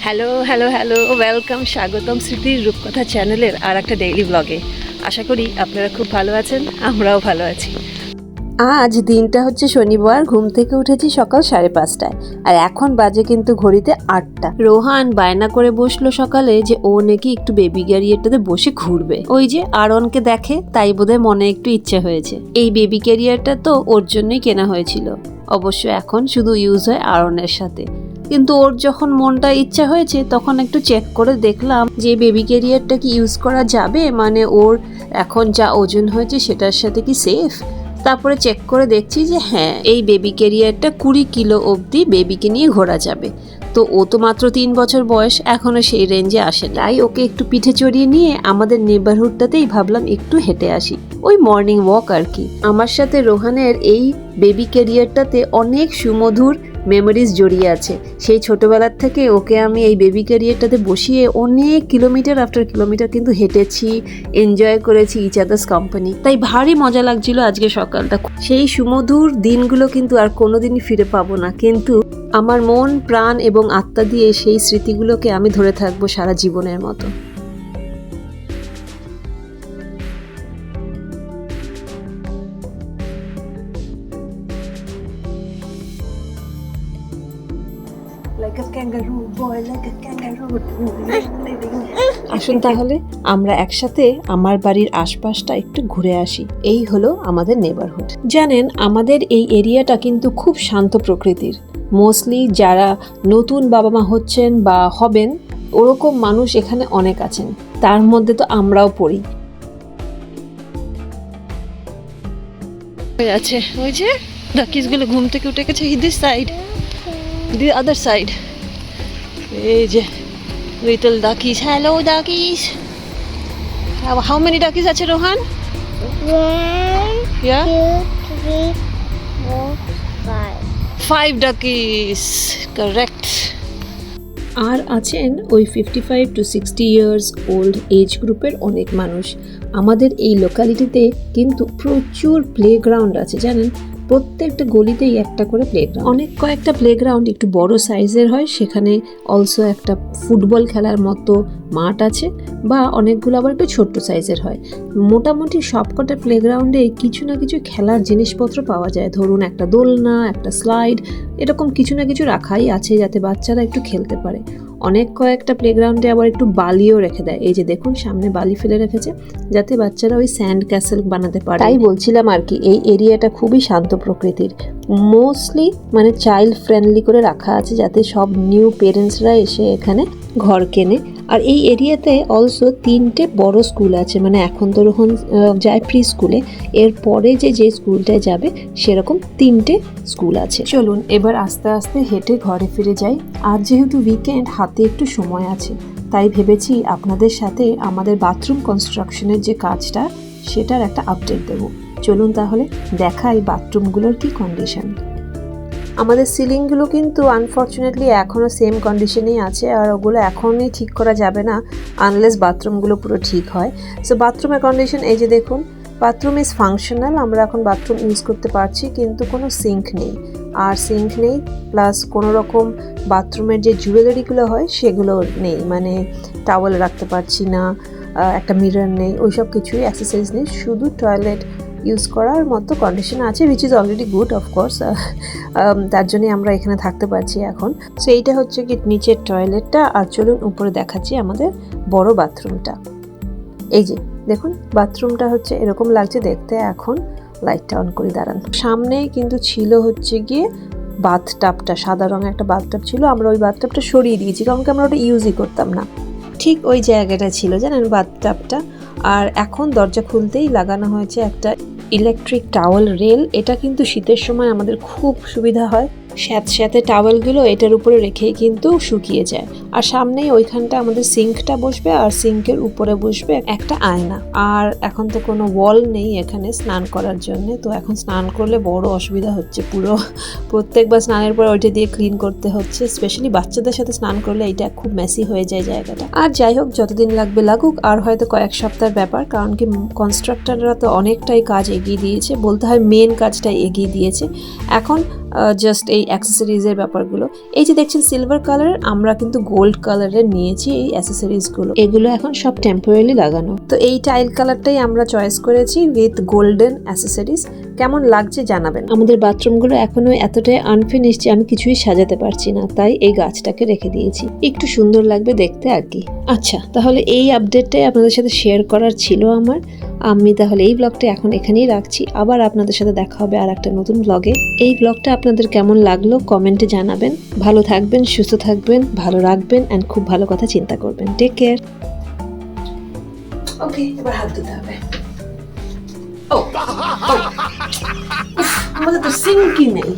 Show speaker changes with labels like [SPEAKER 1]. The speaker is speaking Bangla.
[SPEAKER 1] হ্যালো হ্যালো হ্যালো ওয়েলকাম স্বাগতম স্মৃতির রূপকথা চ্যানেলের আর একটা ডেইলি ব্লগে আশা করি আপনারা খুব ভালো আছেন, আমরাও ভালো আছি। আজ দিনটা হচ্ছে শনিবার, ঘুম থেকে উঠেছি সকাল সাড়ে পাঁচটায়। আর এখন বাজে কিন্তু ঘড়িতে আটটা। রোহান বায়না করে বসল সকালে যে ও নাকি একটু বেবি ক্যারিয়ারটাতে বসে ঘুরবে। ওই যে আরনকে দেখে, তাই বোধহয় মনে একটু ইচ্ছে হয়েছে। এই বেবি ক্যারিয়ারটা তো ওর জন্যই কেনা হয়েছিল। অবশ্য এখন শুধু ইউজ হয় আরনের সাথে। কিন্তু ওর যখন মনটা ইচ্ছা হয়েছে, তখন একটু চেক করে দেখলাম যে বেবি ক্যারিয়ারটা কি ইউজ করা যাবে? মানে ওর এখন যা ওজন হয়েছে, সেটার সাথে কি সেফ তারপরে চেক করে দেখছি যে হ্যাঁ এই বেবি ক্যারিয়ারটা কুড়ি কিলো অবধি বেবিকে নিয়ে ঘোরা যাবে। তো ও তো মাত্র তিন বছর বয়স, এখনও সেই রেঞ্জে আসে তাই ওকে একটু পিঠে চড়িয়ে নিয়ে আমাদের নেবারহুডটাতেই ভাবলাম একটু হেঁটে আসি। ওই মর্নিং ওয়াক আর কি। আমার সাথে রোহানের এই বেবি ক্যারিয়ারটাতে অনেক সুমধুর মেমোরিজ জড়িয়ে আছে। সেই ছোটবেলার থেকে ওকে আমি এই বেবি ক্যারিয়ারটাতে বসিয়ে অনেক কিলোমিটার আফটার কিলোমিটার কিন্তু হেঁটেছি এনজয় করেছি ইচ আদার্স কোম্পানি তাই ভারী মজা লাগছিল আজকে সকালটা। সেই সুমধুর দিনগুলো কিন্তু আর কোনোদিনই ফিরে পাবো না। কিন্তু আমার মন প্রাণ এবং আত্মা দিয়ে সেই স্মৃতিগুলোকে আমি ধরে থাকব সারা জীবনের মতো। আসুন তাহলে আমরা একসাথে আমার বাড়ির আশপাশটা একটু ঘুরে আসি। এই হলো আমাদের নেবারহুড জানেন আমাদের এই এরিয়াটা কিন্তু খুব শান্ত প্রকৃতির। মোস্টলি যারা নতুন বাবা মা হচ্ছেন বা হবেন ওরকম মানুষ এখানে অনেক আছেন। তার মধ্যে তো আমরাও পড়ি। হয়ে আছে। ওই যে ডাকিসগুলো ঘুম থেকে উঠে গেছে this side the other side. এই যে little duckies hello duckies. How many duckies আছে Rohan? Yeah
[SPEAKER 2] two, three, four.
[SPEAKER 1] Five duckies correct আর আছেন ওই fifty five to sixty years old age গ্রুপের অনেক মানুষ। আমাদের এই লোকালিটিতে কিন্তু প্রচুর প্লেগ্রাউন্ড আছে, জানেন? প্রত্যেকটা গলিতেই একটা করে প্লেগ্রাউন্ড অনেক কয়েকটা প্লেগ্রাউন্ড একটু বড় সাইজের হয়, সেখানে অলসো একটা ফুটবল খেলার মতো মাঠ আছে বা অনেকগুলো আবার একটু ছোট্ট সাইজের হয়। মোটামুটি সবকটা প্লেগ্রাউন্ডে কিছু না কিছু খেলার জিনিসপত্র পাওয়া যায়। ধরুন একটা দোলনা, একটা স্লাইড এরকম কিছু না কিছু রাখাই আছে যাতে বাচ্চারা একটু খেলতে পারে। অনেক কয়েকটা প্লেগ্রাউন্ডে আবার একটু বালিও রেখে দেয়। এই যে দেখুন, সামনে বালি ফেলে রেখেছে, যাতে বাচ্চারা ওই স্যান্ড ক্যাসেল বানাতে পারে। তাই বলছিলাম আর কি, এই এরিয়াটা খুবই শান্ত প্রকৃতির। মোস্টলি মানে চাইল্ড ফ্রেন্ডলি করে রাখা আছে, যাতে সব নিউ পেরেন্টসরা এসে এখানে ঘর কেনে। আর এই এরিয়াতে অলসো তিনটে বড় স্কুল আছে। মানে এখন তো আহ, যায় প্রি স্কুলে এর পরে যে যে স্কুলটায় যাবে সেরকম তিনটে স্কুল আছে। চলুন এবার আস্তে আস্তে হেঁটে ঘরে ফিরে যাই। আর যেহেতু উইকেন্ড হাতে একটু সময় আছে। তাই ভেবেছি আপনাদের সাথে আমাদের বাথরুম কনস্ট্রাকশনের যে কাজটা সেটার একটা আপডেট দেব। চলুন তাহলে দেখাই বাথরুমগুলোর কি কন্ডিশন আমাদের সিলিংগুলো কিন্তু আনফর্চুনেটলি এখনও সেম কন্ডিশনেই আছে আর ওগুলো এখনই ঠিক করা যাবে না আনলেস বাথরুমগুলো পুরো ঠিক হয়। সো বাথরুমের কন্ডিশন এই যে দেখুন বাথরুম ইজ ফাংশনাল আমরা এখন বাথরুম ইউজ করতে পারছি, কিন্তু কোনো সিঙ্ক নেই। আর সিঙ্ক নেই প্লাস কোনো রকম বাথরুমের যে জুয়েলারিগুলো হয়, সেগুলো নেই। মানে টাওয়েল রাখতে পারছি না একটা মিরর নেই, ওইসব কিছুই অ্যাক্সেসরিজ নেই। শুধু টয়লেট ইউজ করার মতো কন্ডিশন আছে which is already good of course তার জন্যই আমরা এখানে থাকতে পারছি এখন। সো এইটা হচ্ছে কি নিচের টয়লেটটা আর চলুন উপরে দেখাচ্ছি আমাদের বড় বাথরুমটা এই যে, দেখুন বাথরুমটা হচ্ছে এরকম লাগছে দেখতে, এখন লাইটটা অন করে দাঁড়ান। সামনে কিন্তু ছিল হচ্ছে গিয়ে বাথটাবটা সাদা রঙের একটা বাথটাব ছিল, আমরা ওই বাথটাবটা সরিয়ে দিয়েছি, কারণ কি আমরা ওটা ইউজই করতাম না। ঠিক ওই জায়গাটা ছিল, জানেন বাথটাবটা আর এখন দরজা খুলতেই লাগানো হয়েছে একটা ইলেকট্রিক টাওয়েল রেল এটা কিন্তু শীতের সময় আমাদের খুব সুবিধা হয়। স্যাঁতস্যাঁতে টাওয়েলগুলো এটার উপরে রেখেই কিন্তু শুকিয়ে যায়। আর সামনেই ওইখানটা আমাদের সিঙ্কটা বসবে আর সিঙ্কের উপরে বসবে একটা আয়না। আর এখন তো কোনো ওয়াল নেই এখানে স্নান করার জন্য। তো এখন স্নান করলে বড় অসুবিধা হচ্ছে পুরো। প্রত্যেকবার স্নানের পর ওইটা দিয়ে ক্লিন করতে হচ্ছে। স্পেশালি বাচ্চাদের সাথে স্নান করলে এটা খুব মেসি হয়ে যায় জায়গাটা। আর যাই হোক, যতদিন লাগবে লাগুক। আর হয়তো কয়েক সপ্তাহের ব্যাপার, কারণ কি কনস্ট্রাক্টররা তো অনেকটাই কাজ এগিয়ে দিয়েছে। বলতে হয় মেন কাজটাই এগিয়ে দিয়েছে। এখন জাস্ট এই অ্যাক্সেসরিজের ব্যাপারগুলো। এই যে দেখছেন সিলভার কালার আমরা কিন্তু গোল্ড কালারের নিয়েছি এই অ্যাক্সেসরিজগুলো এগুলো এখন সব টেম্পোরারি লাগানো। তো এই টাইল কালারটাই আমরা চয়েস করেছি উইথ গোল্ডেন অ্যাক্সেসরিজ কেমন লাগছে জানাবেন। আমাদের বাথরুমগুলো এখনও এতটাই আনফিনিশ যে আমি কিছুই সাজাতে পারছি না তাই এই গাছটাকে রেখে দিয়েছি। একটু সুন্দর লাগবে দেখতে আর কি। আচ্ছা তাহলে এই আপডেটটাই আপনাদের সাথে শেয়ার করার ছিল আমার। আমি তাহলে এই ব্লগটা এখন এখানেই রাখছি। আবার আপনাদের সাথে দেখা হবে আর একটা নতুন ব্লগে এই ব্লগটা আপনাদের কেমন লাগল কমেন্টে জানাবেন। ভালো থাকবেন, সুস্থ থাকবেন, ভালো রাখবেন অ্যান্ড খুব ভালো কথা চিন্তা করবেন। টেক কেয়ার ওকে এবার হাত দিতে হবে। ও আমাদের তো সিঙ্কি নেই।